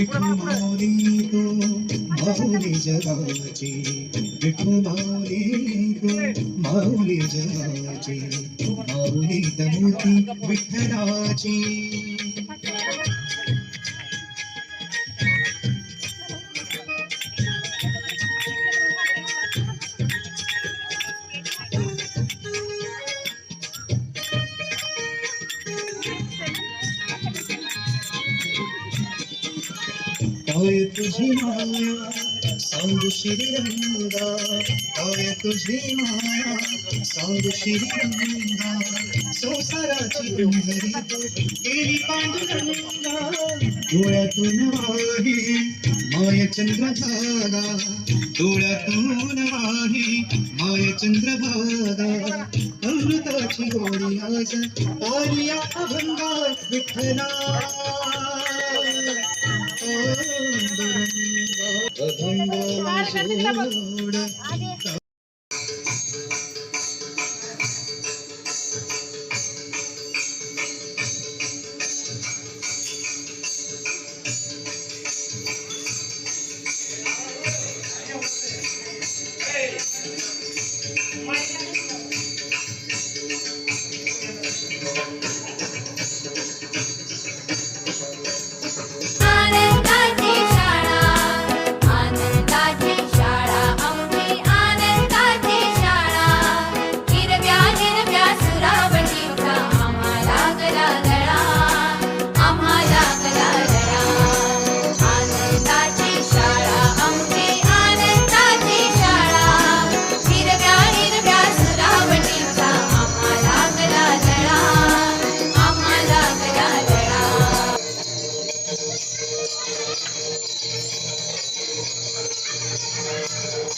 विठू माऊली तो माऊली जगाची विठू माऊली तो माऊली जगाची माऊली तमूर्ती विठ्ठलाची। काय तुझी माया सांगू श्रीरंगा काय तुझी माया सांगू श्रीरंगा संसाराची डोंगरी केली पांडुरंगा डोळ्यातून वाही माय चंद्रभागा डोळ्यातून वाही माय चंद्रभागा अमृताची गोडी आज आर्या अभंगा विठ्ठला 嗯嗯